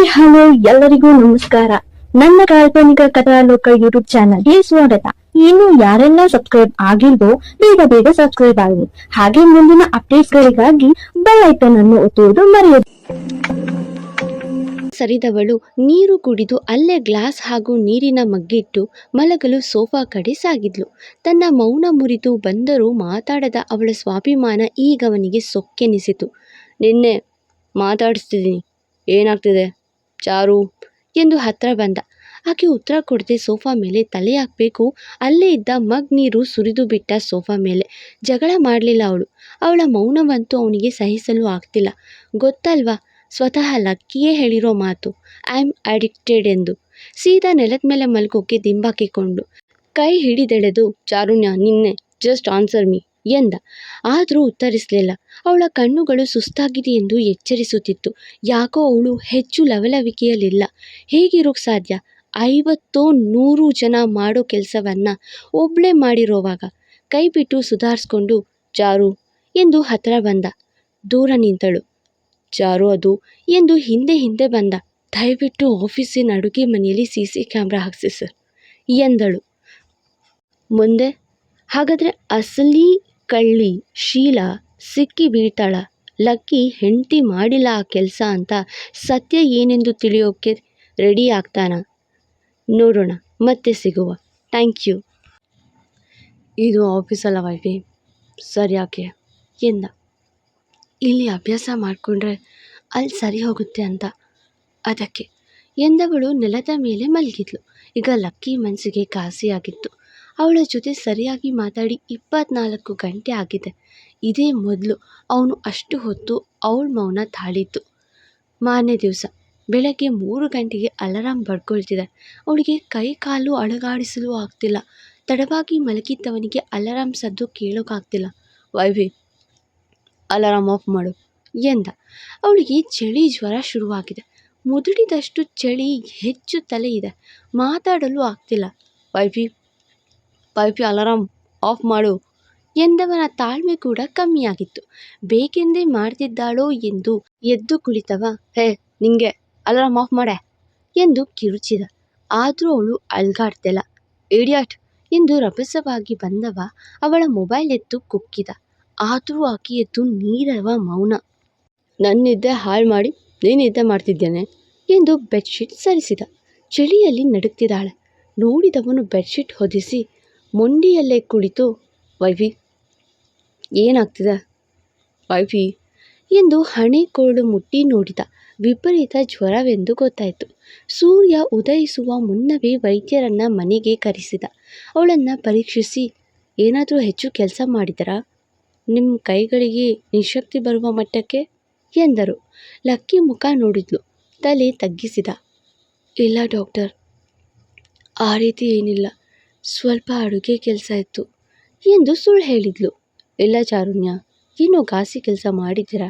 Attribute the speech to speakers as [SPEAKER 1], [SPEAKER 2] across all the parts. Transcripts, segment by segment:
[SPEAKER 1] Hi hello, ಎಲ್ಲರಿಗೂ ನಮಸ್ಕಾರ. ನನ್ನ ಕಾಲ್ಪನಿಕ ಕಥಾಲೋಕ ಯೂಟ್ಯೂಬ್ ಚಾನಲ್ಗೆ ಸ್ವಾಗತ. ಇನ್ನು ಯಾರೆಲ್ಲ ಸಬ್ಸ್ಕ್ರೈಬ್ ಆಗಿಲ್ವೋ, ಬೇಗ ಬೇಗ ಸಬ್ಸ್ಕ್ರೈಬ್ ಆಗಿ ಹಾಗೆ ಮುಂದಿನ ಅಪ್ಡೇಟ್ಸ್ ಗಳಿಗಾಗಿ ಬೆಲ್ ಐಕನ್ ಅನ್ನು ಒತ್ತುವುದು ಮರೆಯದು.
[SPEAKER 2] ಸರಿದವಳು, ನೀರು ಕುಡಿದು ಅಲ್ಲೇ ಗ್ಲಾಸ್ ಹಾಗೂ ನೀರಿನ ಮಗ್ಗಿಟ್ಟು ಮಲಗಲು ಸೋಫಾ ಕಡೆ ಸಾಗಿದ್ಲು. ತನ್ನ ಮೌನ ಮುರಿದು ಬಂದರೂ ಮಾತಾಡದ ಅವಳ ಸ್ವಾಭಿಮಾನ ಈಗ ಅವನಿಗೆ ಸೊಕ್ಕೆನಿಸಿತು. ನಿನ್ನೆ ಮಾತಾಡಿಸ್ತಿದ್ದೀನಿ. ಏನಾಗ್ತಿದೆ? ಚಾರು ಎಂದು ಹತ್ತಿರ ಬಂದ. ಆಕೆ ಉತ್ತರ ಕೊಡದೆ ಸೋಫಾ ಮೇಲೆ ತಲೆ ಹಾಕಬೇಕು. ಅಲ್ಲೇ ಇದ್ದ ಮಗ್ ನೀರು ಸುರಿದು ಬಿಟ್ಟ ಸೋಫಾ ಮೇಲೆ. ಜಗಳ ಮಾಡಲಿಲ್ಲ ಅವಳು. ಅವಳ ಮೌನವಂತೂ ಅವನಿಗೆ ಸಹಿಸಲು ಆಗ್ತಿಲ್ಲ. ಗೊತ್ತಲ್ವಾ? ಸ್ವತಃ ಲಕ್ಕಿಯೇ ಹೇಳಿರೋ ಮಾತು. ಐ ಆಮ್ ಅಡಿಕ್ಟೆಡ್ ಎಂದು. ಸೀದಾ ನೆಲದ ಮೇಲೆ ಮಲ್ಕೋಕೆ ದಿಂಬಾಕಿಕೊಂಡು ಕೈ ಹಿಡಿದೆಳೆದು ಚಾರುಣ್ಯ ನಿನ್ನೆ, ಜಸ್ಟ್ ಆನ್ಸರ್ ಮೀ. ಎಂದ. ಆದರೂ ಉತ್ತರಿಸಲಿಲ್ಲ. ಅವಳ ಕಣ್ಣುಗಳು ಸುಸ್ತಾಗಿದೆ ಎಂದು ಎಚ್ಚರಿಸುತ್ತಿತ್ತು. ಯಾಕೋ ಅವಳು ಹೆಚ್ಚು ಲವಲವಿಕೆಯಲ್ಲಿಲ್ಲ. ಹೇಗಿರೋಕ್ಕೆ ಸಾಧ್ಯ? ಐವತ್ತೋ ನೂರು ಜನ ಮಾಡೋ ಕೆಲಸವನ್ನು ಒಬ್ಳೆ ಮಾಡಿರೋವಾಗ ಕೈಬಿಟ್ಟು ಸುಧಾರಿಸ್ಕೊಂಡು, ಜಾರು ಎಂದು ಹತ್ತಿರ ಬಂದ. ದೂರ ನಿಂತಳು. ಜಾರು ಅದು ಎಂದು ಹಿಂದೆ ಹಿಂದೆ ಬಂದ. ದಯವಿಟ್ಟು ಆಫೀಸಿನ ಅಡುಗೆ ಮನೆಯಲ್ಲಿ ಸಿ ಸಿ ಕ್ಯಾಮ್ರಾ ಹಾಕಿಸಿ ಸರ್ ಎಂದಳು. ಮುಂದೆ? ಹಾಗಾದರೆ ಅಸಲಿ ಕಳ್ಳಿ, ಶೀಲಾ, ಸಿಕ್ಕಿ ಬೀಳ್ತಾಳ. ಲಕ್ಕಿ, ಹೆಂಡತಿ ಮಾಡಿಲ್ಲ ಆ ಕೆಲಸ ಅಂತ ಸತ್ಯ ಏನೆಂದು ತಿಳಿಯೋಕೆ ರೆಡಿ ಆಗ್ತಾನ? ನೋಡೋಣ, ಮತ್ತೆ ಸಿಗುವ. ಥ್ಯಾಂಕ್ ಯು ಇದು ಆಫೀಸಲ್ಲ ವೈಫಿ ಸರಿ ಯಾಕೆ ಎಂದ. ಇಲ್ಲಿ ಅಭ್ಯಾಸ ಮಾಡಿಕೊಂಡ್ರೆ ಅಲ್ಲಿ ಸರಿ ಹೋಗುತ್ತೆ ಅಂತ. ಅದಕ್ಕೆ ಎಂದವಳು ನೆಲದ ಮೇಲೆ ಮಲಗಿದ್ಲು. ಈಗ ಲಕ್ಕಿ ಮನಸ್ಸಿಗೆ ಕಾಸಿಯಾಗಿತ್ತು. ಅವಳ ಜೊತೆ ಸರಿಯಾಗಿ ಮಾತಾಡಿ ಇಪ್ಪತ್ನಾಲ್ಕು ಗಂಟೆ ಆಗಿದೆ. ಇದೇ ಮೊದಲು. ಅವನು ಅಷ್ಟು ಹೊತ್ತು ಅವಳ ಮೌನ ತಾಳಿದ್ದು. ಮಾರನೇ ದಿವಸ. ಬೆಳಗ್ಗೆ ಮೂರು ಗಂಟೆಗೆ ಅಲಾರಾಮ್ ಬಡ್ಕೊಳ್ತಿದೆ ಅವಳಿಗೆ ಕೈ ಕಾಲು ಅಳಗಾಡಿಸಲು ಆಗ್ತಿಲ್ಲ. ತಡವಾಗಿ ಮಲಗಿದ್ದವನಿಗೆ ಅಲಾರಾಮ್ ಸದ್ದು ಕೇಳೋಕ್ಕಾಗ್ತಿಲ್ಲ ವೈವಿ ಅಲಾರಾಮ್ ಆಫ್ ಮಾಡು ಎಂದ. ಅವಳಿಗೆ ಚಳಿ ಜ್ವರ ಶುರುವಾಗಿದೆ. ಮುದುಡಿದಷ್ಟು ಚಳಿ ಹೆಚ್ಚು ತಲೆ ಇದೆ ಮಾತಾಡಲು ಆಗ್ತಿಲ್ಲ. ವೈಫಿ ವೈಫಿ ಅಲಾರಾಮ್ ಆಫ್ ಮಾಡು ಎಂದವನ ತಾಳ್ಮೆ ಕೂಡ ಕಮ್ಮಿಯಾಗಿತ್ತು. ಬೇಕೆಂದೇ ಮಾಡ್ತಿದ್ದಾಳೋ ಎಂದು ಎದ್ದು ಕುಳಿತವ. ಹೇ, ನಿಂಗೆ ಅಲಾರಾಮ್ ಆಫ್ ಮಾಡೆ ಎಂದು ಕಿರುಚಿದ. ಆದರೂ ಅವಳು ಅಲ್ಗಾಡ್ತಿಲ್ಲ ಇಡಿಯಾಟ್ ಎಂದು ರಭಸವಾಗಿ ಬಂದವ ಅವಳ ಮೊಬೈಲ್ ಎತ್ತು ಕುಕ್ಕಿದ. ಆದರೂ ಆಕೆ ಎದ್ದು ನೀರವ ಮೌನ. ನನ್ನಿದ್ದೆ ಹಾಳು ಮಾಡಿ, ನೀನಿದ್ದೆ ನಿದ್ದೆ ಮಾಡ್ತಿದ್ದೇನೆ ಎಂದು ಬೆಡ್ಶೀಟ್ ಸರಿಸಿದ. ಚಳಿಯಲ್ಲಿ ನಡುಕ್ತಿದ್ದಾಳೆ ನೋಡಿದವನು ಬೆಡ್ಶೀಟ್ ಹೊದಿಸಿ ಮೊಂಡಿಯಲ್ಲೇ ಕುಳಿತು, ವೈಫಿ, ಏನಾಗ್ತಿದೆ? ವೈಫಿ, ಎಂದು ಹಣೆ ಕೋಳು ಮುಟ್ಟಿ ನೋಡಿದ ವಿಪರೀತ ಜ್ವರವೆಂದು ಗೊತ್ತಾಯಿತು. ಸೂರ್ಯ ಉದಯಿಸುವ ಮುನ್ನವೇ ವೈದ್ಯರನ್ನು ಮನೆಗೆ ಕರೆಸಿದ. ಅವಳನ್ನು ಪರೀಕ್ಷಿಸಿ, ಏನಾದರೂ ಹೆಚ್ಚು ಕೆಲಸ ಮಾಡಿದರಾ? ನಿಮ್ಮ ಕೈಗಳಿಗೆ ನಿಶಕ್ತಿ ಬರುವ ಮಟ್ಟಕ್ಕೆ? ಎಂದರು. ಲಕ್ಕಿ ಮುಖ ನೋಡಿದ್ಲು, ತಲೆ ತಗ್ಗಿಸಿದ. ಇಲ್ಲ ಡಾಕ್ಟರ್, ಆ ರೀತಿ ಏನಿಲ್ಲ. ಸ್ವಲ್ಪ ಅಡುಗೆ ಕೆಲಸ ಇತ್ತು ಎಂದು ಸುಳ್ಳು ಹೇಳಿದ್ಲು. ಇಲ್ಲ ಚಾರುಣ್ಯ ಏನೋ ಗಾಸಿ ಕೆಲಸ ಮಾಡಿದ್ದೀರ?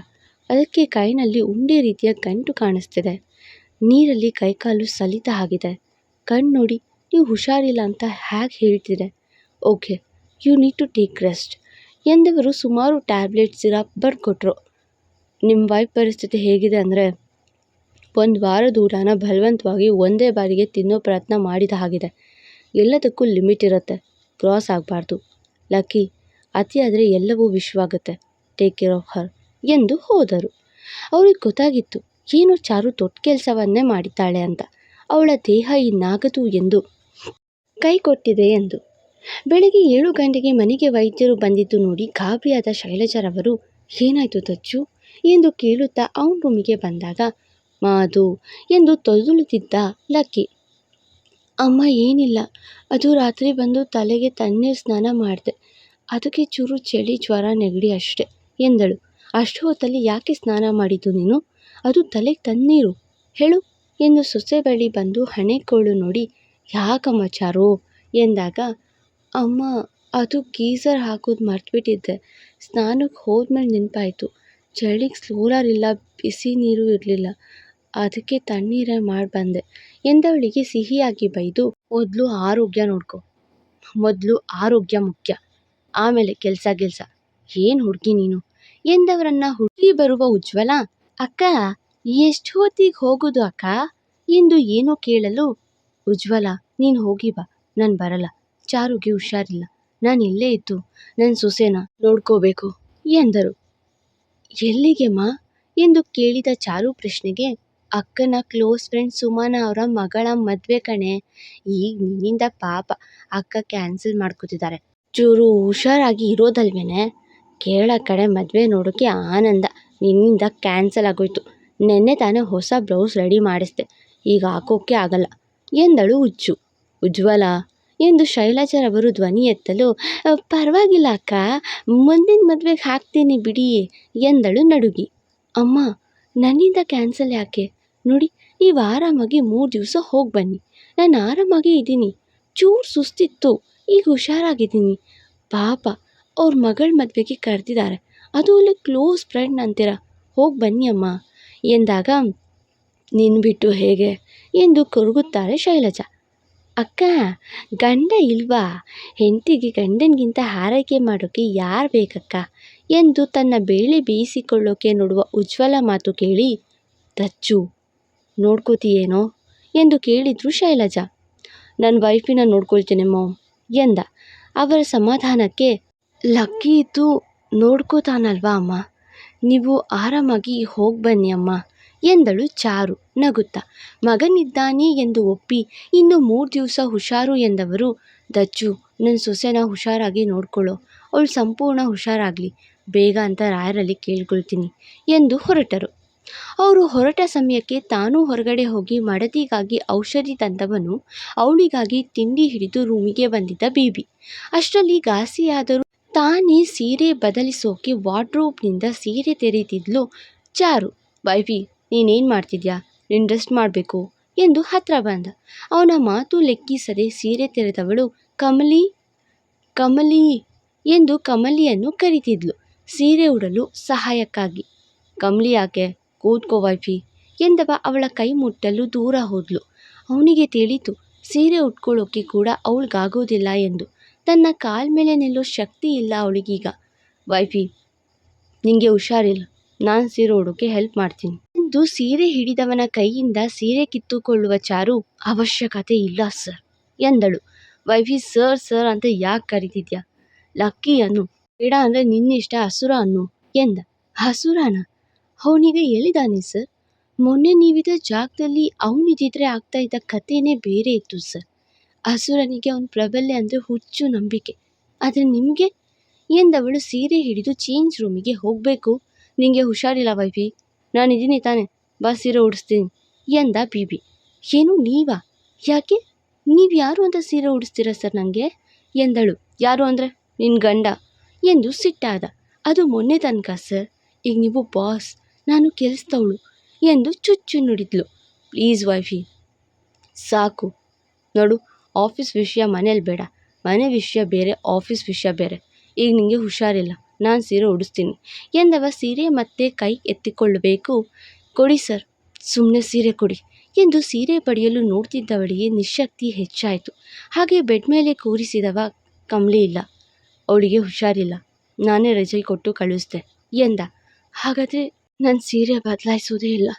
[SPEAKER 2] ಅದಕ್ಕೆ ಕೈನಲ್ಲಿ ಉಂಡೆ ರೀತಿಯ ಗಂಟು ಕಾಣಿಸ್ತಿದೆ. ನೀರಲ್ಲಿ ಕೈಕಾಲು ಸಲಿತ ಆಗಿದೆ. ಕಣ್ಣು ನೋಡಿ ನೀವು ಹುಷಾರಿಲ್ಲ ಅಂತ ಹೇಗೆ ಹೇಳ್ತಿದೆ? Okay, you need to take rest ಎಂದವರು ಸುಮಾರು ಟ್ಯಾಬ್ಲೆಟ್ ಸಿರಪ್ ಬರ್ಕೊಟ್ರು ನಿಮ್ಮ ವೈಫ್ ಪರಿಸ್ಥಿತಿ ಹೇಗಿದೆ ಅಂದರೆ? ಒಂದು ವಾರದ ಊಟನ ಬಲವಂತವಾಗಿ ಒಂದೇ ಬಾರಿಗೆ ತಿನ್ನೋ ಪ್ರಯತ್ನ ಮಾಡಿದ ಹಾಗಿದೆ. ಎಲ್ಲದಕ್ಕೂ ಲಿಮಿಟ್ ಇರುತ್ತೆ. ಕ್ರಾಸ್ ಆಗಬಾರ್ದು. ಲಕ್ಕಿ ಅತಿಯಾದರೆ ಎಲ್ಲವೂ ವಿಶ್ವಾಗುತ್ತೆ. ಟೇಕ್ ಕೇರ್ ಆಫ್ ಹರ್ ಎಂದು ಹೋದರು. ಅವ್ರಿಗೆ ಗೊತ್ತಾಗಿತ್ತು, ಏನು ಚಾರು ದೊಡ್ಡ ಕೆಲಸವನ್ನೇ ಮಾಡಿದ್ದಾಳೆ ಅಂತ. ಅವಳ ದೇಹ ಇನ್ನಾಗದು ಎಂದು ಕೈ ಕೊಟ್ಟಿದೆ ಎಂದು. ಬೆಳಿಗ್ಗೆ ಏಳು ಗಂಟೆಗೆ ಮನೆಗೆ ವೈದ್ಯರು ಬಂದಿದ್ದು ನೋಡಿ ಗಾಬರಿಯಾದ ಶೈಲಜರವರು ಏನಾಯಿತು ತಚ್ಚು ಎಂದು ಕೇಳುತ್ತಾ ಅವನ ರೂಮಿಗೆ ಬಂದಾಗ ಮಾದು ಎಂದು ತೊದಲುತ್ತಿದ್ದ ಲಕ್ಕಿ ಅಮ್ಮ ಏನಿಲ್ಲ. ಅದು ರಾತ್ರಿ ಬಂದು ತಲೆಗೆ ತಣ್ಣೀರು ಸ್ನಾನ ಮಾಡಿದೆ. ಅದಕ್ಕೆ ಚೂರು ಚಳಿ, ಜ್ವರ, ನೆಗಡಿ ಅಷ್ಟೆ ಎಂದಳು. ಅಷ್ಟು ಹೊತ್ತಲ್ಲಿ ಯಾಕೆ ಸ್ನಾನ ಮಾಡಿದ್ದು ನೀನು? ಅದು ತಲೆಗೆ ತಣ್ಣೀರು. ಹೇಳು ಎಂದು ಸೊಸೆ ಬಳಿ ಬಂದು ಹಣೆಕೋಳು ನೋಡಿ ಯಾಕಮ್ಮ ಚಾರು ಎಂದಾಗ, ಅಮ್ಮ, ಅದು ಗೀಸರ್ ಹಾಕೋದು ಮರ್ತ್ಬಿಟ್ಟಿದ್ದೆ. ಸ್ನಾನಕ್ಕೆ ಹೋದ್ಮೇಲೆ ನೆನಪಾಯಿತು. ಚಳಿಗೆ ಸೋಲಾರ್ ಇಲ್ಲ ಬಿಸಿ ನೀರು ಇರಲಿಲ್ಲ. ಅದಕ್ಕೆ ತಣ್ಣೀರೇ ಮಾಡಿ ಬಂದೆ. ಎಂದವಳಿಗೆ ಸಿಹಿಯಾಗಿ ಬೈದು, ಮೊದಲು ಆರೋಗ್ಯ ನೋಡ್ಕೊ. ಮೊದಲು ಆರೋಗ್ಯ ಮುಖ್ಯ. ಆಮೇಲೆ ಕೆಲಸ ಗಿಲ್ಸ ಏನು ಹುಡುಗಿ ನೀನು? ಎಂದವರನ್ನ ಹುಡುಕಿ ಬರುವ ಉಜ್ವಲ, ಅಕ್ಕ, ಎಷ್ಟು ಹೊತ್ತಿಗೆ ಹೋಗೋದು ಅಕ್ಕ? ಎಂದು ಏನೋ ಕೇಳಲು, ಉಜ್ವಲ, ನೀನು ಹೋಗಿ ಬಾ. ನಾನು ಬರಲ್ಲ. ಚಾರುಗೆ ಹುಷಾರಿಲ್ಲ. ನಾನು ಇಲ್ಲೇ ಇದ್ದು ನನ್ನ ಸೊಸೆನ ನೋಡ್ಕೋಬೇಕು. ಎಂದರು. ಎಲ್ಲಿಗೆ ಮಾ? ಎಂದು ಕೇಳಿದ ಚಾರು ಪ್ರಶ್ನೆಗೆ ಅಕ್ಕನ ಕ್ಲೋಸ್ ಫ್ರೆಂಡ್ ಸುಮನ ಅವರ ಮಗಳ ಮದುವೆ ಕಣೆ. ಈಗ ನಿನ್ನಿಂದ ಪಾಪ ಅಕ್ಕ ಕ್ಯಾನ್ಸಲ್ ಮಾಡ್ಕೋತಿದ್ದಾರೆ ಚೂರು ಹುಷಾರಾಗಿ ಇರೋದಲ್ವೇನೆ? ಕೇಳ ಕಡೆ ಮದುವೆ ನೋಡೋಕ್ಕೆ ಆನಂದ. ನಿನ್ನಿಂದ ಕ್ಯಾನ್ಸಲ್ ಆಗೋಯ್ತು. ನೆನ್ನೆ ತಾನೇ ಹೊಸ ಬ್ಲೌಸ್ ರೆಡಿ ಮಾಡಿಸ್ದೆ. ಈಗ ಹಾಕೋಕ್ಕೆ ಆಗಲ್ಲ. ಎಂದಳು ಉಜ್ಜು. ಉಜ್ವಲ. ಎಂದು ಶೈಲಜರವರು ಧ್ವನಿ ಎತ್ತಲು ಪರವಾಗಿಲ್ಲ ಅಕ್ಕ. ಮುಂದಿನ ಮದುವೆಗೆ ಹಾಕ್ತೀನಿ ಬಿಡಿ ಎಂದಳು ನಡುಗಿ. ಅಮ್ಮ, ನನ್ನಿಂದ ಕ್ಯಾನ್ಸಲ್ ಯಾಕೆ? ನೋಡಿ ನೀವು ಆರಾಮಾಗಿ ಮೂರು ದಿವಸ ಹೋಗಿ ಬನ್ನಿ. ನಾನು ಆರಾಮಾಗಿ ಇದ್ದೀನಿ. ಚೂರು ಸುಸ್ತಿತ್ತು. ಈಗ ಹುಷಾರಾಗಿದ್ದೀನಿ. ಪಾಪ, ಅವ್ರ ಮಗಳ ಮದುವೆಗೆ ಕರೆದಿದ್ದಾರೆ ಅದು ಅಲ್ಲಿ ಕ್ಲೋಸ್ ಫ್ರೆಂಡ್ ಅಂತೀರ? ಹೋಗಿ ಬನ್ನಿ ಅಮ್ಮ. ಎಂದಾಗ ನಿನ್ನ ಬಿಟ್ಟು ಹೇಗೆ? ಎಂದು ಕೊರಗುತ್ತಾರೆ ಶೈಲಜಾ. ಅಕ್ಕ, ಗಂಡ ಇಲ್ವಾ? ಹೆಂಡತಿಗೆ ಗಂಡನಿಗಿಂತ ಹಾರೈಕೆ ಮಾಡೋಕ್ಕೆ ಯಾರು ಬೇಕಕ್ಕ? ಎಂದು ತನ್ನ ಬೇಳೆ ಬೇಯಿಸಿಕೊಳ್ಳೋಕೆ ನೋಡುವ ಉಜ್ವಲ ಮಾತು ಕೇಳಿ ದಚ್ಚು ನೋಡ್ಕೋತೀಯೇನೋ ಎಂದು ಕೇಳಿದ್ರು ಶೈಲಜಾ. ನನ್ನ ವೈಫಿನ ನೋಡ್ಕೊಳ್ತೀನಿ ಮಾಮ್, ಎಂದ. ಅವರ ಸಮಾಧಾನಕ್ಕೆ, ಲಕ್ಕಿ ಇದ್ದು ನೋಡ್ಕೋತಾನಲ್ವಾ ಅಮ್ಮ? ನೀವು ಆರಾಮಾಗಿ ಹೋಗಿ ಬನ್ನಿ ಅಮ್ಮ, ಎಂದಳು ಚಾರು ನಗುತ್ತಾ. ಮಗನಿದ್ದಾನೆ ಎಂದು ಒಪ್ಪಿ ಇನ್ನು ಮೂರು ದಿವಸ ಹುಷಾರು ಎಂದವರು, ದಚ್ಚು ನನ್ನ ಸೊಸೆನ ಹುಷಾರಾಗಿ ನೋಡ್ಕೊಳ್ಳೋ ಅವಳು ಸಂಪೂರ್ಣ ಹುಷಾರಾಗಲಿ. ಬೇಗ ಅಂತ ರಾಯರಲ್ಲಿ ಕೇಳ್ಕೊಳ್ತೀನಿ, ಎಂದು ಹೊರಟರು. ಅವರು ಹೊರಟ ಸಮಯಕ್ಕೆ ತಾನೂ ಹೊರಗಡೆ ಹೋಗಿ ಮಡದಿಗಾಗಿ ಔಷಧಿ ತಂದವನು ಅವಳಿಗಾಗಿ ತಿಂಡಿ ಹಿಡಿದು ರೂಮಿಗೆ ಬಂದಿದ್ದ ಬೀಬಿ. ಅಷ್ಟರಲ್ಲಿ ಘಾಸಿಯಾದರೂ ತಾನೇ ಸೀರೆ ಬದಲಿಸೋಕೆ ವಾರ್ಡ್ರೋಬ್ನಿಂದ ಸೀರೆ ತೆರೀತಿದ್ಲು ಚಾರು. "ಬೈಬಿ, ನೀನೇನು ಮಾಡ್ತಿದ್ಯಾ? ನೀನು ರೆಸ್ಟ್ ಮಾಡಬೇಕು ಎಂದು ಹತ್ರ ಬಂದ. ಅವನ ಮಾತು ಲೆಕ್ಕಿಸದೆ ಸೀರೆ ತೆರೆದವಳು ಕಮಲಿ ಕಮಲಿ ಎಂದು ಕಮಲಿಯನ್ನು ಕರೀತಿದ್ಲು ಸೀರೆ ಉಡಲು ಸಹಾಯಕ್ಕಾಗಿ. ಕಮಲಿ ಯಾಕೆ? ಕೂತ್ಕೋ ವೈಫಿ ಎಂದವ ಅವಳ ಕೈ ಮುಟ್ಟಲು ದೂರ ಹೋದ್ಲು. ಅವನಿಗೆ ತಿಳಿತು, ಸೀರೆ ಉಟ್ಕೊಳ್ಳೋಕೆ ಕೂಡ ಅವಳಿಗಾಗೋದಿಲ್ಲ ಎಂದು. ತನ್ನ ಕಾಲ ಮೇಲೆ ನಿಲ್ಲೋ ಶಕ್ತಿ ಇಲ್ಲ ಅವಳಿಗೀಗ. ವೈಫಿ, ನಿಂಗೆ ಹುಷಾರಿಲ್ಲ. ನಾನು ಸೀರೆ ಉಡೋಕೆ ಹೆಲ್ಪ್ ಮಾಡ್ತೀನಿ. ಎಂದು ಸೀರೆ ಹಿಡಿದವನ ಕೈಯಿಂದ ಸೀರೆ ಕಿತ್ತುಕೊಳ್ಳುವ ಚಾರು ಅವಶ್ಯಕತೆ ಇಲ್ಲ ಸರ್ ಎಂದಳು. ವೈಫಿ ಸರ್ ಸರ್ ಅಂತ ಯಾಕೆ ಕರಿತಿದ್ಯಾ? ಲಕ್ಕಿ ಅನ್ನು, ಬೇಡ ಅಂದರೆ ನಿನ್ನಿಷ್ಟ ಹಸುರ ಅನ್ನು ಎಂದ. ಹಸುರನ? ಅವನಿಗೆ ಎಲ್ಲಿದ್ದಾನೆ ಸರ್. ಮೊನ್ನೆ ನೀವಿದ್ದ ಜಾಗದಲ್ಲಿ ಅವನಿದ್ದಿದ್ರೆ ಆಗ್ತಾ ಇದ್ದ ಕಥೆನೇ ಬೇರೆ ಇತ್ತು, ಸರ್. ಹಸುರನಿಗೆ ಅವನ ಪ್ರಬಲ್ಯ ಅಂದರೆ ಹುಚ್ಚು ನಂಬಿಕೆ. ಆದರೆ ನಿಮಗೆ? ಎಂದವಳು ಸೀರೆ ಹಿಡಿದು ಚೇಂಜ್ ರೂಮಿಗೆ ಹೋಗಬೇಕು? ನಿಮಗೆ ಹುಷಾರಿಲ್ಲ, ವೈಫಿ. ನಾನಿದ್ದೀನಿ ತಾನೆ. ಬಾ, ಸೀರೆ ಉಡಿಸ್ತೀನಿ ಎಂದ ಬಿಬಿ ಏನು, ನೀವಾ? ಯಾಕೆ? ನೀವು ಯಾರು ಅಂತ ಸೀರೆ ಉಡಿಸ್ತೀರಾ, ಸರ್ ನನಗೆ ಎಂದಳು. ಯಾರು ಅಂದರೆ? ನಿನ್ನ ಗಂಡ. ಎಂದು ಸಿಟ್ಟಾದ. ಅದು ಮೊನ್ನೆ ತನಕ, ಸರ್. ಈಗ ನೀವು ಬಾಸ್ ನಾನು ಕೆಲಸದವಳು ಎಂದು ಚುಚ್ಚು ನುಡಿದ್ಲು. ಪ್ಲೀಸ್ ವೈಫಿ ಸಾಕು. ನೋಡು ಆಫೀಸ್ ವಿಷಯ ಮನೇಲಿ ಬೇಡ. ಮನೆ ವಿಷಯ ಬೇರೆ ಆಫೀಸ್ ವಿಷಯ ಬೇರೆ. ಈಗ ನಿಂಗೆ ಹುಷಾರಿಲ್ಲ. ನಾನು ಸೀರೆ ಉಡಿಸ್ತೀನಿ ಎಂದವ ಸೀರೆ ಮತ್ತೆ ಕೈ ಎತ್ತಿಕೊಳ್ಳಬೇಕು. ಕೊಡಿ ಸರ್ ಸುಮ್ಮನೆ ಸೀರೆ ಕೊಡಿ ಎಂದು ಸೀರೆ ಪಡೆಯಲು ನೋಡ್ತಿದ್ದವಳಿಗೆ ನಿಶಕ್ತಿ ಹೆಚ್ಚಾಯಿತು. ಹಾಗೆ ಬೆಡ್ ಮೇಲೆ ಕೂರಿಸಿದವ ಕಮಲಿ ಇಲ್ಲ. ಅವಳಿಗೆ ಹುಷಾರಿಲ್ಲ. ನಾನೇ ರಜೆ ಕೊಟ್ಟು ಕಳಿಸ್ದೆ ಎಂದ. ಹಾಗಾದರೆ ನನ್ನ ಸೀರೆ ಬದಲಾಯಿಸೋದೇ ಇಲ್ಲ.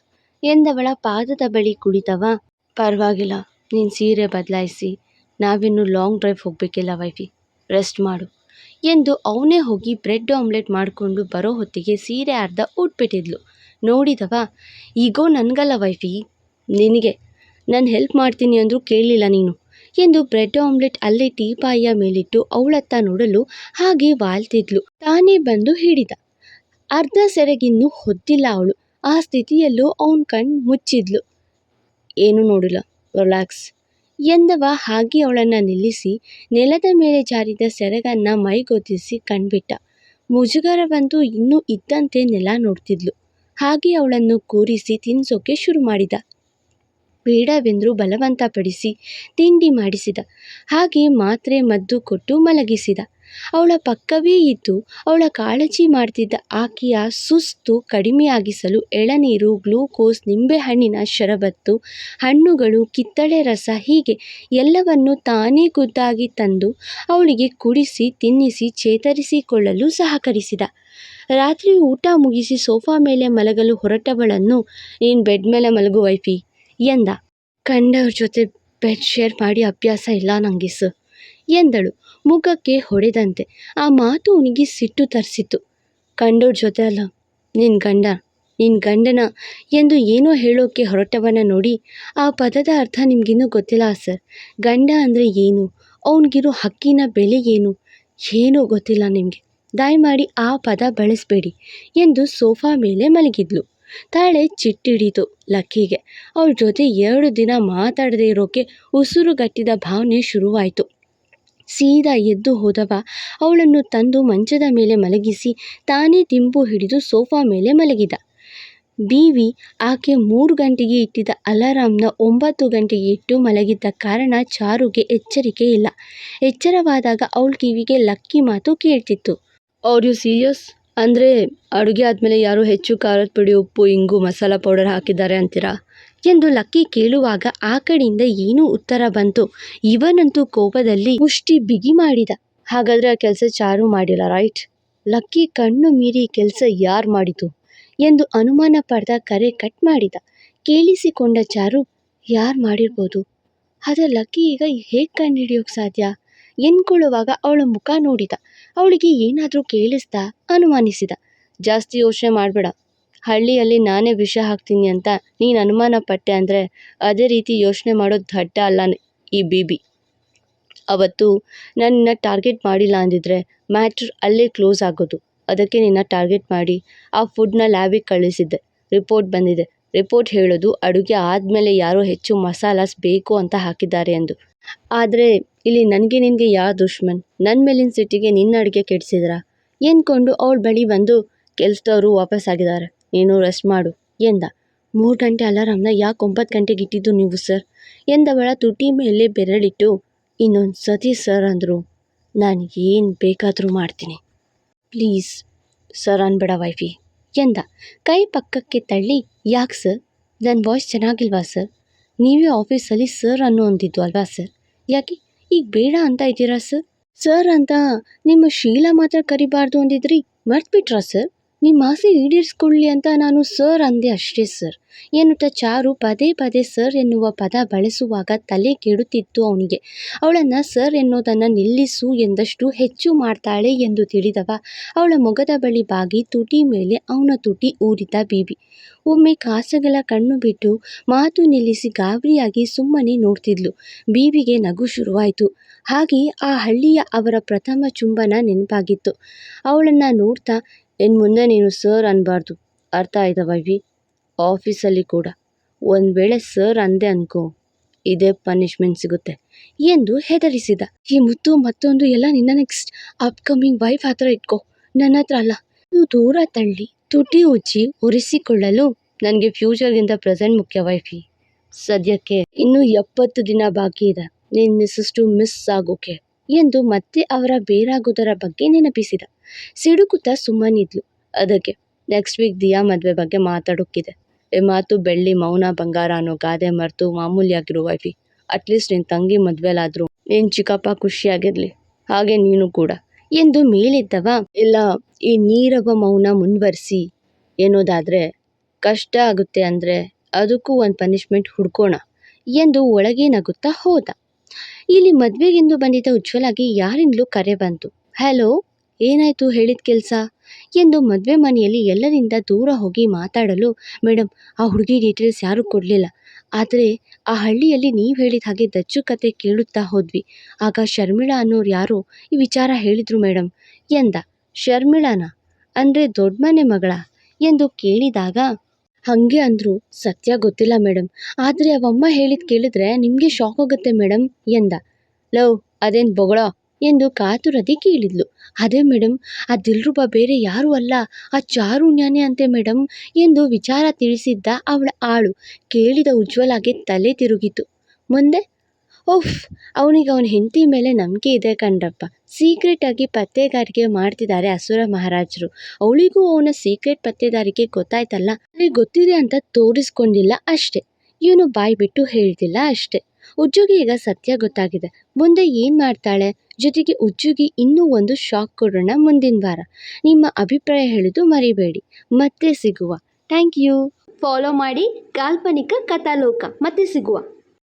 [SPEAKER 2] ಎಂದವಳ ಪಾದದ ಬಳಿ ಕುಳಿತವ. ಪರವಾಗಿಲ್ಲ, ನೀನು ಸೀರೆ ಬದಲಾಯಿಸಿ, ನಾವಿನ್ನು ಲಾಂಗ್ ಡ್ರೈವ್ ಹೋಗಬೇಕಿಲ್ಲ ವೈಫಿ ರೆಸ್ಟ್ ಮಾಡು, ಎಂದು ಅವನೇ ಹೋಗಿ ಬ್ರೆಡ್ ಆಮ್ಲೆಟ್ ಮಾಡಿಕೊಂಡು ಬರೋ ಹೊತ್ತಿಗೆ ಸೀರೆ ಅರ್ಧ ಉಟ್ಬಿಟ್ಟಿದ್ಲು. ನೋಡಿದವ, ಈಗೋ ನನಗಲ್ಲ ವೈಫಿ, ನಿನಗೆ, ನಾನು ಹೆಲ್ಪ್ ಮಾಡ್ತೀನಿ ಅಂದರೂ ಕೇಳಲಿಲ್ಲ ನೀನು, ಎಂದು ಬ್ರೆಡ್ ಆಮ್ಲೆಟ್ ಅಲ್ಲೇ ಟೀಪಾಯಿಯ ಮೇಲಿಟ್ಟು ಅವಳತ್ತ ನೋಡಲು ಹಾಗೆ ವಾಲ್ತಿದ್ಲು. ತಾನೇ ಬಂದು ಹಿಡಿದ. ಅರ್ಧ ಸೆರಗಿನ್ನೂ ಹೊದ್ದಿಲ್ಲ ಅವಳು. ಆ ಸ್ಥಿತಿಯಲ್ಲೂ ಅವನ ಕಣ್ಣು ಮುಚ್ಚಿದ್ಲು. ಏನೂ ನೋಡಿಲ್ಲ, ರಿಲ್ಯಾಕ್ಸ್ ಎಂದವ ಹಾಗೆ ಅವಳನ್ನು ನಿಲ್ಲಿಸಿ ನೆಲದ ಮೇಲೆ ಜಾರಿದ ಸೆರಗನ್ನ ಮೈಗೊತ್ತಿಸಿ ಕಣ್ಬಿಟ್ಟ. ಮುಜುಗರ ಬಂದು ಇನ್ನೂ ಇದ್ದಂತೆ ನೆಲ ನೋಡ್ತಿದ್ಲು. ಹಾಗೆ ಅವಳನ್ನು ಕೂರಿಸಿ ತಿನ್ಸೋಕೆ ಶುರು ಮಾಡಿದ. ಬೇಡವೆಂದರೂ ಬಲವಂತಪಡಿಸಿ ತಿಂಡಿ ಮಾಡಿಸಿದ. ಹಾಗೆ ಮಾತ್ರೆ, ಮದ್ದು ಕೊಟ್ಟು ಮಲಗಿಸಿದ. ಅವಳ ಪಕ್ಕವೇ ಇದ್ದು ಅವಳ ಕಾಳಜಿ ಮಾಡ್ತಿದ್ದ ಆಕೆಯ ಸುಸ್ತು ಕಡಿಮೆಯಾಗಿಸಲು ಎಳನೀರು, ಗ್ಲೂಕೋಸ್, ನಿಂಬೆಹಣ್ಣಿನ ಶರಬತ್ತು, ಹಣ್ಣುಗಳು, ಕಿತ್ತಳೆ ರಸ ಹೀಗೆ ಎಲ್ಲವನ್ನು ತಾನೇ ಖುದ್ದಾಗಿ ತಂದು ಅವಳಿಗೆ ಕುಡಿಸಿ, ತಿನ್ನಿಸಿ, ಚೇತರಿಸಿಕೊಳ್ಳಲು ಸಹಕರಿಸಿದ. ರಾತ್ರಿ ಊಟ ಮುಗಿಸಿ ಸೋಫಾ ಮೇಲೆ ಮಲಗಲು ಹೊರಟವಳನ್ನು, ನೀನು ಬೆಡ್ ಮೇಲೆ ಮಲಗು ವೈಫಿ ಎಂದ. ಕಂಡವ್ರ ಜೊತೆ ಬೆಡ್ ಶೇರ್ ಮಾಡಿ ಅಭ್ಯಾಸ ಇಲ್ಲ ಸರ್ ಎಂದಳು. ಮುಖಕ್ಕೆ ಹೊಡೆದಂತೆ ಆ ಮಾತು ಅವನಿಗೆ ಸಿಟ್ಟು ತರಿಸಿತು ಕಂಡವ್ರ ಜೊತೆ ಅಲ್ಲ ನಿನ್ನ ಗಂಡ ನಿನ್ನ ಗಂಡನ ಎಂದು ಏನೋ ಹೇಳೋಕ್ಕೆ ಹೊರಟವನ ನೋಡಿ, ಆ ಪದದ ಅರ್ಥ ನಿಮಗಿನ್ನೂ ಗೊತ್ತಿಲ್ಲ ಸರ್. ಗಂಡ ಅಂದರೆ ಏನು? ಅವನಿಗಿರೋ ಹಕ್ಕಿನ ಬೆಲೆ ಏನು? ಏನೂ ಗೊತ್ತಿಲ್ಲ ನಿಮಗೆ. ದಯಮಾಡಿ ಆ ಪದ ಬಳಸಬೇಡಿ ಎಂದು ಸೋಫಾ ಮೇಲೆ ಮಲಗಿದ್ಲು. ತಾಳೆ ಚಿಟ್ಟಿಡಿತು ಲಕ್ಕಿಗೆ. ಅವಳ ಜೊತೆ ಎರಡು ದಿನ ಮಾತಾಡದೇ ಇರೋಕೆ ಉಸಿರುಗಟ್ಟಿದ ಭಾವನೆ ಶುರುವಾಯಿತು. ಸೀದಾ ಎದ್ದು ಹೋದವ. ಅವಳನ್ನು ತಂದು ಮಂಚದ ಮೇಲೆ ಮಲಗಿಸಿ ತಾನೇ ದಿಂಬು ಹಿಡಿದು ಸೋಫಾ ಮೇಲೆ ಮಲಗಿದ. ಬಿವಿ ಆಕೆ ಮೂರು ಗಂಟೆಗೆ ಇಟ್ಟಿದ್ದ ಅಲಾರಾಮ್ನ ಒಂಬತ್ತು ಗಂಟೆಗೆ ಇಟ್ಟು ಮಲಗಿದ್ದ ಕಾರಣ ಚಾರುಗೆ ಎಚ್ಚರಿಕೆ ಇಲ್ಲ. ಎಚ್ಚರವಾದಾಗ ಅವಳ ಕಿವಿಗೆ ಲಕ್ಕಿ ಮಾತು ಕೇಳ್ತಿತ್ತು. ಆರ್ ಯು ಸೀರಿಯಸ್ ಅಂದರೆ ಅಡುಗೆ ಆದಮೇಲೆ ಯಾರು ಹೆಚ್ಚು ಖಾರದ ಪುಡಿ, ಉಪ್ಪು, ಇಂಗು, ಮಸಾಲ ಪೌಡರ್ ಹಾಕಿದ್ದಾರೆ ಅಂತೀರಾ? ಎಂದು ಲಕ್ಕಿ ಕೇಳುವಾಗ ಆ ಕಡೆಯಿಂದ ಏನೂ ಉತ್ತರ ಬಂತು. ಇವನಂತೂ ಕೋಪದಲ್ಲಿ ಮುಷ್ಟಿ ಬಿಗಿ ಮಾಡಿದ. ಹಾಗಾದರೆ ಆ ಕೆಲಸ ಚಾರು ಮಾಡಿಲ್ಲ ರೈಟ್ ಲಕ್ಕಿ ಕಣ್ಣು ಮೀರಿ ಕೆಲಸ ಯಾರು ಮಾಡಿತು ಎಂದು ಅನುಮಾನ ಪಡೆದ ಕರೆ ಕಟ್ ಮಾಡಿದ. ಕೇಳಿಸಿಕೊಂಡ ಚಾರು, ಯಾರು ಮಾಡಿರ್ಬೋದು? ಆದರೆ ಲಕ್ಕಿ ಈಗ ಹೇಗೆ ಕಂಡುಹಿಡಿಯೋಕೆ ಸಾಧ್ಯ? ಎನ್ಕೊಳ್ಳುವಾಗ ಅವಳ ಮುಖ ನೋಡಿದ. ಅವಳಿಗೆ ಏನಾದರೂ ಕೇಳಿಸ್ತಾ ಅನುಮಾನಿಸಿದ. ಜಾಸ್ತಿ ಯೋಚನೆ ಮಾಡಬೇಡ. ಹಳ್ಳಿಯಲ್ಲಿ ನಾನೇ ವಿಷ ಹಾಕ್ತೀನಿ ಅಂತ ನೀನು ಅನುಮಾನ ಪಟ್ಟೆ ಅಂದರೆ ಅದೇ ರೀತಿ ಯೋಚನೆ ಮಾಡೋದು ದಡ್ಡ ಅಲ್ಲ ಈ ಬೇಬಿ. ಅವತ್ತು ನನ್ನ ಟಾರ್ಗೆಟ್ ಮಾಡಿಲ್ಲ ಅಂದಿದ್ರೆ ಮ್ಯಾಟ್ರ್ ಅಲ್ಲೇ ಕ್ಲೋಸ್ ಆಗೋದು. ಅದಕ್ಕೆ ನಿನ್ನ ಟಾರ್ಗೆಟ್ ಮಾಡಿ ಆ ಫುಡ್ನ ಲ್ಯಾಬಿಗೆ ಕಳಿಸಿದ್ದೆ. ರಿಪೋರ್ಟ್ ಬಂದಿದೆ. ರಿಪೋರ್ಟ್ ಹೇಳೋದು ಅಡುಗೆ ಆದಮೇಲೆ ಯಾರೋ ಹೆಚ್ಚು ಮಸಾಲಾಸ್ ಬೇಕು ಅಂತ ಹಾಕಿದ್ದಾರೆ ಎಂದು. ಆದರೆ ಇಲ್ಲಿ ನನಗೆ ನಿನಗೆ ಯಾರು ದುಶ್ಮನ್? ನನ್ನ ಮೇಲಿನ ಸಿಟ್ಟಿಗೆ ನಿನ್ನ ಅಡುಗೆ ಕೆಡಿಸಿದ್ರಾ? ಎಂದ್ಕೊಂಡು ಅವಳ ಬಳಿ ಬಂದು ಕೆಲಸದವರು ವಾಪಸ್ ಆಗಿದ್ದಾರೆ? ನೀನು ರೆಸ್ಟ್ ಮಾಡು, ಎಂದ. ಮೂರು ಗಂಟೆ ಅಲಾರಾಮ್ನ ಯಾಕೆ ಒಂಬತ್ತು ಗಂಟೆಗೆ ಇಟ್ಟಿದ್ದು ನೀವು ಸರ್ ಎಂದವಳ ತುಟಿ ಮೇಲೆ ಬೆರಳಿಟ್ಟು, ಇನ್ನೊಂದು ಸತಿ ಸರ್ ಅಂದರು. ನಾನು ಏನು ಬೇಕಾದರೂ ಮಾಡ್ತೀನಿ. ಪ್ಲೀಸ್ ಸರ್ ಅನ್ಬೇಡ ವೈಫಿ ಎಂದ. ಕೈ ಪಕ್ಕಕ್ಕೆ ತಳ್ಳಿ, ಯಾಕೆ ಸರ್ ನನ್ನ ವಾಯ್ಸ್ ಚೆನ್ನಾಗಿಲ್ವಾ ಸರ್ ನೀವೇ ಆಫೀಸಲ್ಲಿ ಸರ್ ಅನ್ನೋ ಅಂದಿದ್ದು ಅಲ್ವಾ ಸರ್ ಯಾಕೆ, ಈಗ ಬೇಡ ಅಂತ ಇದ್ದೀರಾ ಸರ್ ಸರ್ ಅಂತ ನಿಮ್ಮ ಶೀಲಾ ಮಾತ್ರ ಕರಿಬಾರ್ದು ಅಂದಿದ್ರಿ, ಮರ್ತ್ಬಿಟ್ರಾ ಸರ್ ನಿಮ್ಮ ಆಸೆ ಈಡೇರಿಸ್ಕೊಳ್ಳಿ ಅಂತ ನಾನು ಸರ್ ಅಂದೆ ಅಷ್ಟೇ ಸರ್ ಏನುಟ ಚಾರು ಪದೇ ಪದೇ ಸರ್ ಎನ್ನುವ ಪದ ಬಳಸುವಾಗ ತಲೆ ಕೆಡುತ್ತಿತ್ತು ಅವನಿಗೆ. ಅವಳನ್ನು ಸರ್ ಎನ್ನೋದನ್ನು ನಿಲ್ಲಿಸು ಎಂದಷ್ಟು ಹೆಚ್ಚು ಮಾಡ್ತಾಳೆ ಎಂದು ತಿಳಿದವ ಅವಳ ಮೊಗದ ಬಳಿ ಬಾಗಿ ತುಟಿ ಮೇಲೆ ಅವನ ತುಟಿ ಊರಿದ ಬೀಬಿ. ಒಮ್ಮೆ ಕಾಸಗಳ ಕಣ್ಣು ಬಿಟ್ಟು ಮಾತು ನಿಲ್ಲಿಸಿ ಗಾಬರಿಯಾಗಿ ಸುಮ್ಮನೆ ನೋಡ್ತಿದ್ಲು. ಬೀಬಿಗೆ ನಗು ಶುರುವಾಯಿತು. ಹಾಗೆ ಆ ಹಳ್ಳಿಯ ಅವರ ಪ್ರಥಮ ಚುಂಬನ ನೆನಪಾಗಿತ್ತು. ಅವಳನ್ನು ನೋಡ್ತಾ ಇನ್ನು ಮುಂದೆ ನೀನು ಸರ್ ಅನ್ನಬಾರ್ದು ಅರ್ಥ ಆಯ್ತಾ ವೈವಿ? ಆಫೀಸಲ್ಲಿ ಕೂಡ. ಒಂದು ವೇಳೆ ಸರ್ ಅಂದೆ ಅನ್ಕೋ. ಇದೇ ಪನಿಷ್ಮೆಂಟ್ ಸಿಗುತ್ತೆ. ಎಂದು ಹೆದರಿಸಿದ. ಈ ಮುತ್ತು ಮತ್ತೊಂದು ಎಲ್ಲ ನಿನ್ನ ನೆಕ್ಸ್ಟ್ ಅಪ್ಕಮಿಂಗ್ ವೈಫ್ ಹತ್ರ ಇಟ್ಕೋ. ನನ್ನ ಹತ್ರ ಅಲ್ಲ. ನೀವು ದೂರ ತಳ್ಳಿ, ತುಟಿ ಉಜ್ಜಿ ಉರಿಸಿಕೊಳ್ಳಲು ನನಗೆ ಫ್ಯೂಚರ್ಗಿಂತ ಪ್ರೆಸೆಂಟ್ ಮುಖ್ಯ ವೈಫಿ. ಸದ್ಯಕ್ಕೆ ಇನ್ನೂ ಎಪ್ಪತ್ತು ದಿನ ಬಾಕಿ ಇದೆ. ನೀನು ಮಿಸ್ಸಷ್ಟು ಮಿಸ್ ಆಗೋಕೆ ಎಂದು ಮತ್ತೆ ಅವರ ಬೇರಾಗೋದರ ಬಗ್ಗೆ ನೆನಪಿಸಿದ. ಸಿಡುಕುತ್ತಾ ಸುಮ್ಮನಿದ್ಲು ಅದಕ್ಕೆ ನೆಕ್ಸ್ಟ್ ವೀಕ್ ದಿಯಾ ಮದುವೆ ಬಗ್ಗೆ ಮಾತಾಡೋಕ್ಕಿದೆ ಈ ಮಾತು ಬೆಳ್ಳಿ ಮೌನ ಬಂಗಾರ ಅನ್ನೋ ಗಾದೆ ಮರೆತು ಮಾಮೂಲಿಯಾಗಿರೋ ವೈಫಿ ಅಟ್ಲೀಸ್ಟ್ ನಿನ್ನ ತಂಗಿ ಮದುವೆಲಾದರೂ. ನಿನ್ನ ಚಿಕ್ಕಪ್ಪ ಖುಷಿಯಾಗಿರಲಿ. ಹಾಗೆ ನೀನು ಕೂಡ. ಎಂದು ಮೇಲಿದ್ದವ, ಇಲ್ಲ, ಈ ನೀರವ ಮೌನ ಮುಂದುವರಿಸಿ ಏನೋದಾದ್ರೆ ಕಷ್ಟ ಆಗುತ್ತೆ ಅಂದರೆ ಅದಕ್ಕೂ ಒಂದು ಪನಿಷ್ಮೆಂಟ್ ಹುಡ್ಕೋಣ ಎಂದು ಒಳಗೆ ನಗುತ್ತಾ ಹೋದ. ಇಲ್ಲಿ ಮದುವೆಗೆಂದು ಬಂದಿದ್ದ ಉಜ್ವಲಾಗಿ ಯಾರಿಂದಲೂ ಕರೆ ಬಂತು. ಹಲೋ, ಏನಾಯಿತು ಹೇಳಿದ ಕೆಲಸ? ಎಂದು ಮದುವೆ ಮನೆಯಲ್ಲಿ ಎಲ್ಲರಿಂದ ದೂರ ಹೋಗಿ ಮಾತಾಡಲು ಮೇಡಮ್ ಆ ಹುಡುಗಿ ಡೀಟೇಲ್ಸ್ ಯಾರೂ ಕೊಡಲಿಲ್ಲ. ಆದರೆ ಆ ಹಳ್ಳಿಯಲ್ಲಿ ನೀವು ಹೇಳಿದ ಹಾಗೆ ದಚ್ಚು ಕತೆ ಕೇಳುತ್ತಾ ಹೋದ್ವಿ. ಆಗ ಶರ್ಮಿಳಾ ಅನ್ನೋರು ಯಾರು ಈ ವಿಚಾರ ಹೇಳಿದರು ಮೇಡಮ್ ಎಂದ. ಶರ್ಮಿಳಾನ? ಅಂದರೆ ದೊಡ್ಡ ಮನೆ ಮಗಳ? ಎಂದು ಕೇಳಿದಾಗ ಹಾಗೆ ಅಂದರು. ಸತ್ಯ ಗೊತ್ತಿಲ್ಲ ಮೇಡಮ್ ಆದರೆ ಅವಮ್ಮ ಹೇಳಿದ ಕೇಳಿದ್ರೆ ನಿಮಗೆ ಶಾಕ್ ಆಗುತ್ತೆ ಮೇಡಮ್ ಎಂದ. ಲವ್ ಅದೇನು ಬೊಗಳ? ಎಂದು ಕಾತುರದಿ ಕೇಳಿದ್ಲು. ಅದೇ ಮೇಡಮ್ ಆ ದಿಲ್ರುಬ ಬೇರೆ ಯಾರೂ ಅಲ್ಲ. ಆ ಚಾರುಣ್ಯನೇ ಅಂತೆ ಮೇಡಮ್ ಎಂದು ವಿಚಾರ ತಿಳಿಸಿದ್ದ ಅವಳ ಆಳು. ಕೇಳಿದ ಉಜ್ವಲಾಗಿ ತಲೆ ತಿರುಗಿತು. ಮುಂದೆ? ಓಫ್ ಅವನಿಗೆ ಅವನ ಹೆಂಡತಿ ಮೇಲೆ ನಂಬಿಕೆ ಇದೆ ಕಣ್ರಪ್ಪ. ಸೀಕ್ರೆಟಾಗಿ ಪತ್ತೆಗಾರಿಕೆ ಮಾಡ್ತಿದ್ದಾರೆ ಅಸುರ ಮಹಾರಾಜರು. ಅವಳಿಗೂ ಅವನ ಸೀಕ್ರೆಟ್ ಪತ್ತೆದಾರಿಕೆ ಗೊತ್ತಾಯ್ತಲ್ಲ? ಅವಳಿಗೆ ಗೊತ್ತಿದೆ ಅಂತ ತೋರಿಸ್ಕೊಂಡಿಲ್ಲ ಅಷ್ಟೆ. ಇವನು ಬಾಯಿ ಬಿಟ್ಟು ಹೇಳ್ತಿಲ್ಲ ಅಷ್ಟೆ. ಉಜ್ಜುಗೆ ಈಗ ಸತ್ಯ ಗೊತ್ತಾಗಿದೆ. ಮುಂದೆ ಏನು ಮಾಡ್ತಾಳೆ? ಜೊತೆಗೆ ಉಜ್ಜುಗಿ ಇನ್ನೂ ಒಂದು ಶಾಕ್ ಕೊಡೋಣ ಮುಂದಿನ ವಾರ. ನಿಮ್ಮ ಅಭಿಪ್ರಾಯ ಹೇಳೋದು ಮರಿಬೇಡಿ. ಮತ್ತೆ ಸಿಗುವ. ಥ್ಯಾಂಕ್ ಯು ಫಾಲೋ ಮಾಡಿ ಕಾಲ್ಪನಿಕ ಕಥಾಲೋಕ. ಮತ್ತೆ ಸಿಗುವ.